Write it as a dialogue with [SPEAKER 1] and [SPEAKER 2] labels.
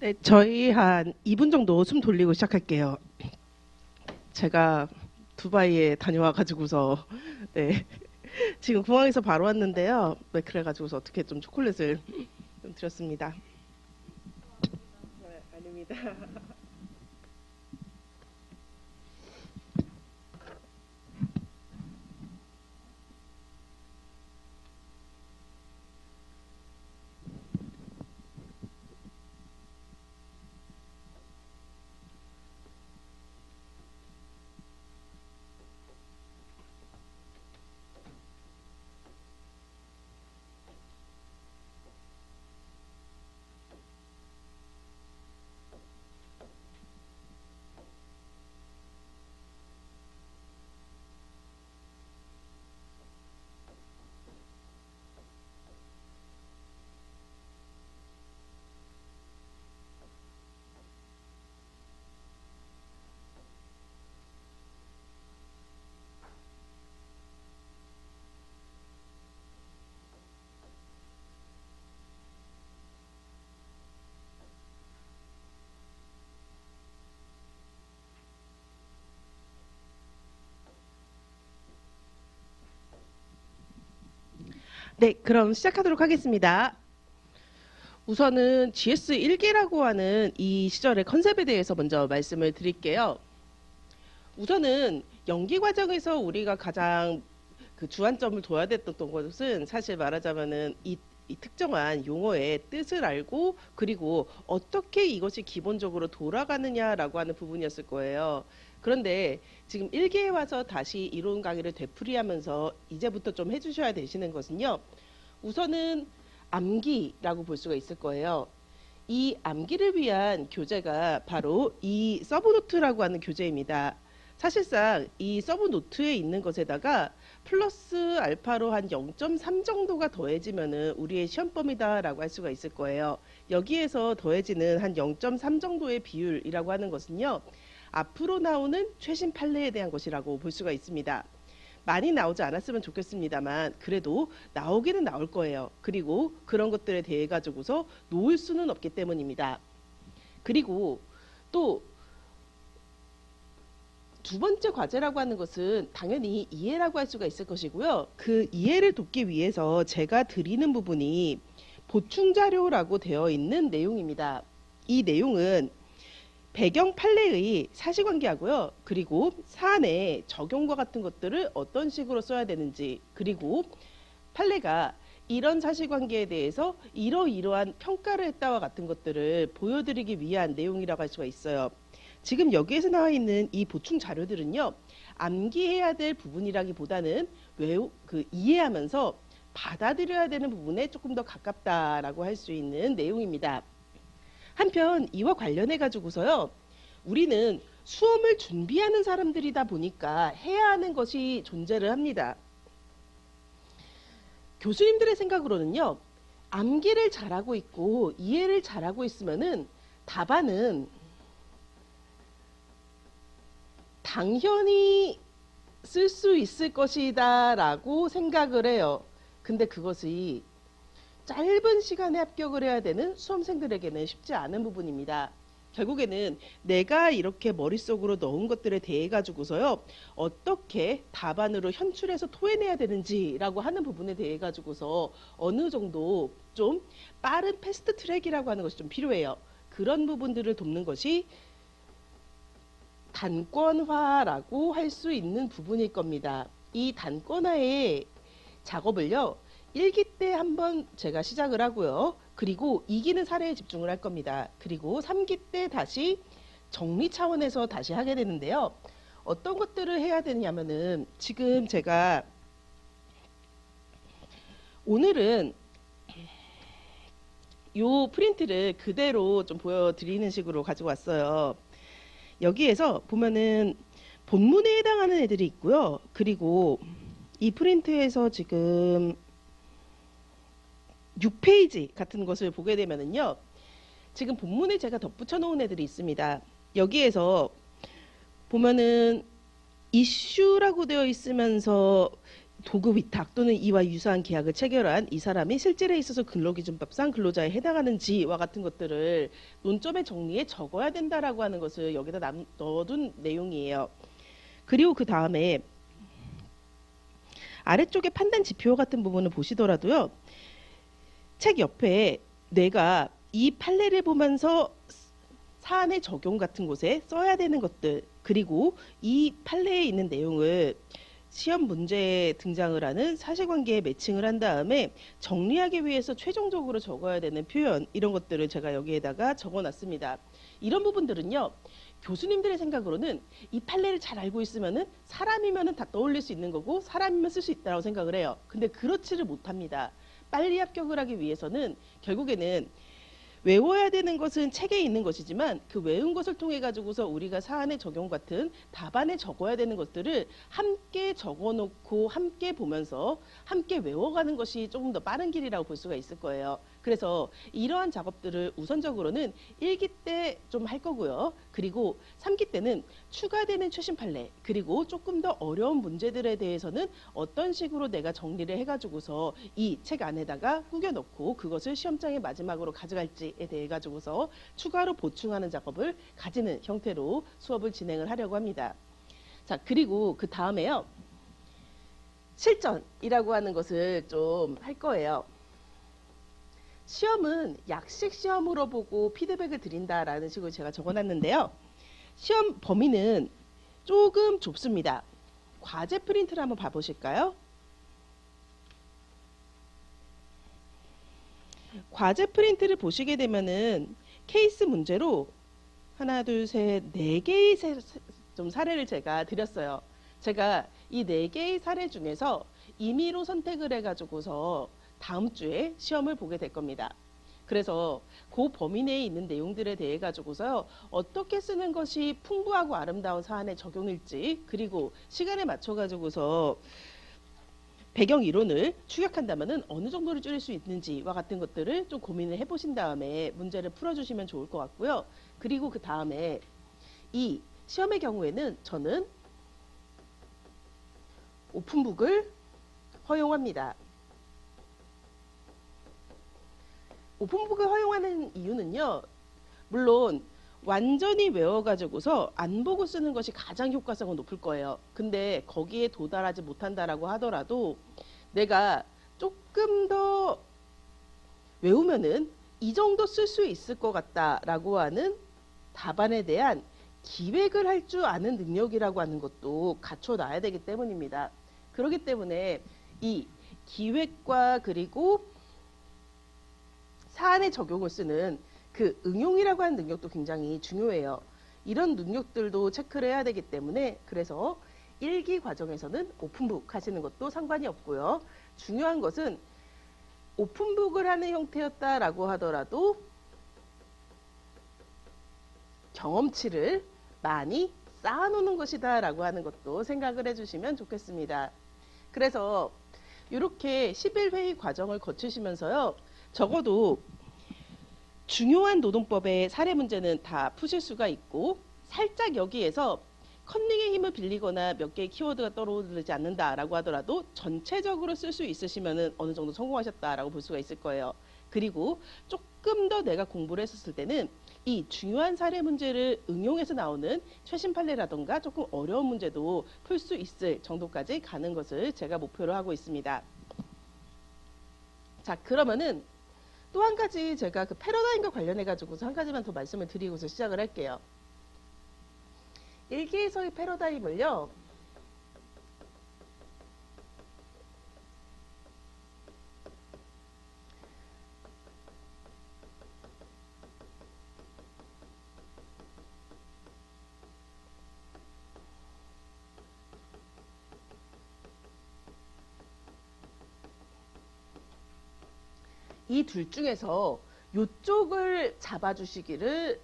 [SPEAKER 1] 네, 저희 한 2분 정도 숨 돌리고 시작할게요. 제가 두바이에 다녀와 가지고서 네. 지금 공항에서 바로 왔는데요. 네, 그래 가지고서 어떻게 좀 초콜릿을 좀 드렸습니다. 네, 아닙니다. 네, 그럼 시작하도록 하겠습니다. 우선은 GS 1기라고 하는 이 시절의 컨셉에 대해서 먼저 말씀을 드릴게요. 우선은 연기 과정에서 우리가 가장 그 주안점을 둬야 됐던 것은 사실 말하자면은 이, 이 특정한 용어의 뜻을 알고 그리고 어떻게 이것이 기본적으로 돌아가느냐라고 하는 부분이었을 거예요. 그런데 지금 1기에 와서 다시 이론 강의를 되풀이하면서 이제부터 좀 해주셔야 되시는 것은요. 우선은 암기라고 볼 수가 있을 거예요. 이 암기를 위한 교재가 바로 이 서브노트라고 하는 교재입니다. 사실상 이 서브노트에 있는 것에다가 플러스 알파로 한 0.3 정도가 더해지면은 우리의 시험 범위다라고 할 수가 있을 거예요. 여기에서 더해지는 한 0.3 정도의 비율이라고 하는 것은요. 앞으로 나오는 최신 판례에 대한 것이라고 볼 수가 있습니다. 많이 나오지 않았으면 좋겠습니다만 그래도 나오기는 나올 거예요. 그리고 그런 것들에 대해 가지고서 놓을 수는 없기 때문입니다. 그리고 또 두 번째 과제라고 하는 것은 당연히 이해라고 할 수가 있을 것이고요. 그 이해를 돕기 위해서 제가 드리는 부분이 보충 자료라고 되어 있는 내용입니다. 이 내용은 배경 판례의 사실관계하고요. 그리고 사안의 적용과 같은 것들을 어떤 식으로 써야 되는지 그리고 판례가 이런 사실관계에 대해서 이러이러한 평가를 했다와 같은 것들을 보여드리기 위한 내용이라고 할 수가 있어요. 지금 여기에서 나와 있는 이 보충 자료들은요. 암기해야 될 부분이라기보다는 외우 그 이해하면서 받아들여야 되는 부분에 조금 더 가깝다라고 할 수 있는 내용입니다. 한편 이와 관련해 가지고서요. 우리는 수험을 준비하는 사람들이다 보니까 해야 하는 것이 존재를 합니다. 교수님들의 생각으로는요. 암기를 잘하고 있고 이해를 잘하고 있으면은 답안은 당연히 쓸 수 있을 것이다 라고 생각을 해요. 근데 그것이 짧은 시간에 합격을 해야 되는 수험생들에게는 쉽지 않은 부분입니다. 결국에는 내가 이렇게 머릿속으로 넣은 것들에 대해 가지고서요. 어떻게 답안으로 현출해서 토해내야 되는지라고 하는 부분에 대해 가지고서 어느 정도 좀 빠른 패스트 트랙이라고 하는 것이 좀 필요해요. 그런 부분들을 돕는 것이 단권화라고 할 수 있는 부분일 겁니다. 이 단권화의 작업을요. 1기 때 한번 제가 시작을 하고요. 그리고 2기는 사례에 집중을 할 겁니다. 그리고 3기 때 다시 정리 차원에서 다시 하게 되는데요. 어떤 것들을 해야 되냐면은 지금 제가 오늘은 요 프린트를 그대로 좀 보여드리는 식으로 가지고 왔어요. 여기에서 보면은 본문에 해당하는 애들이 있고요. 그리고 이 프린트에서 지금 6페이지 같은 것을 보게 되면은요. 지금 본문에 제가 덧붙여 놓은 애들이 있습니다. 여기에서 보면은 이슈라고 되어 있으면서 도급 위탁 또는 이와 유사한 계약을 체결한 이 사람이 실질에 있어서 근로기준법상 근로자에 해당하는지와 같은 것들을 논점의 정리에 적어야 된다라고 하는 것을 여기다 남, 넣어둔 내용이에요. 그리고 그 다음에 아래쪽에 판단 지표 같은 부분을 보시더라도요. 책 옆에 내가 이 판례를 보면서 사안의 적용 같은 곳에 써야 되는 것들 그리고 이 판례에 있는 내용을 시험 문제에 등장을 하는 사실관계에 매칭을 한 다음에 정리하기 위해서 최종적으로 적어야 되는 표현 이런 것들을 제가 여기에다가 적어놨습니다. 이런 부분들은요. 교수님들의 생각으로는 이 판례를 잘 알고 있으면은 사람이면은 다 떠올릴 수 있는 거고 사람이면 쓸 수 있다고 생각을 해요. 근데 그렇지를 못합니다. 빨리 합격을 하기 위해서는 결국에는 외워야 되는 것은 책에 있는 것이지만 그 외운 것을 통해 가지고서 우리가 사안의 적용 같은 답안에 적어야 되는 것들을 함께 적어 놓고 함께 보면서 함께 외워가는 것이 조금 더 빠른 길이라고 볼 수가 있을 거예요. 그래서 이러한 작업들을 우선적으로는 1기 때 좀 할 거고요. 그리고 3기 때는 추가되는 최신 판례 그리고 조금 더 어려운 문제들에 대해서는 어떤 식으로 내가 정리를 해가지고서 이 책 안에다가 꾸겨 넣고 그것을 시험장의 마지막으로 가져갈지 에 대해 가지고서 추가로 보충하는 작업을 가지는 형태로 수업을 진행을 하려고 합니다. 자 그리고 그 다음에요 실전이라고 하는 것을 좀 할 거예요. 시험은 약식 시험으로 보고 피드백을 드린다라는 식으로 제가 적어놨는데요. 시험 범위는 조금 좁습니다. 과제 프린트를 한번 봐보실까요? 과제 프린트를 보시게 되면은 케이스 문제로 하나, 둘, 셋, 네 개의 세- 좀 사례를 제가 드렸어요. 제가 이 네 개의 사례 중에서 임의로 선택을 해가지고서 다음 주에 시험을 보게 될 겁니다. 그래서 그 범위 내에 있는 내용들에 대해 가지고서요 어떻게 쓰는 것이 풍부하고 아름다운 사안의 적용일지 그리고 시간에 맞춰 가지고서 배경 이론을 추격한다면은 어느 정도를 줄일 수 있는지와 같은 것들을 좀 고민을 해보신 다음에 문제를 풀어주시면 좋을 것 같고요. 그리고 그 다음에 이 시험의 경우에는 저는 오픈북을 허용합니다. 오픈북을 허용하는 이유는요. 물론 완전히 외워가지고서 안 보고 쓰는 것이 가장 효과성은 높을 거예요. 근데 거기에 도달하지 못한다라고 하더라도 내가 조금 더 외우면은 이 정도 쓸 수 있을 것 같다라고 하는 답안에 대한 기획을 할 줄 아는 능력이라고 하는 것도 갖춰놔야 되기 때문입니다. 그렇기 때문에 이 기획과 그리고 사안의 적용을 쓰는 그 응용이라고 하는 능력도 굉장히 중요해요. 이런 능력들도 체크를 해야 되기 때문에 그래서 일기 과정에서는 오픈북 하시는 것도 상관이 없고요. 중요한 것은 오픈북을 하는 형태였다라고 하더라도 경험치를 많이 쌓아놓는 것이다 라고 하는 것도 생각을 해주시면 좋겠습니다. 그래서 이렇게 11회의 과정을 거치시면서요. 적어도 중요한 노동법의 사례 문제는 다 푸실 수가 있고 살짝 여기에서 컨닝의 힘을 빌리거나 몇 개의 키워드가 떠오르지 않는다라고 하더라도 전체적으로 쓸 수 있으시면은 어느 정도 성공하셨다라고 볼 수가 있을 거예요. 그리고 조금 더 내가 공부를 했었을 때는 이 중요한 사례 문제를 응용해서 나오는 최신 판례라던가 조금 어려운 문제도 풀 수 있을 정도까지 가는 것을 제가 목표로 하고 있습니다. 자, 그러면은 또 한 가지 제가 그 패러다임과 관련해 가지고서 한 가지만 더 말씀을 드리고서 시작을 할게요. 일기에서의 패러다임을요. 이 둘 중에서 요쪽을 잡아주시기를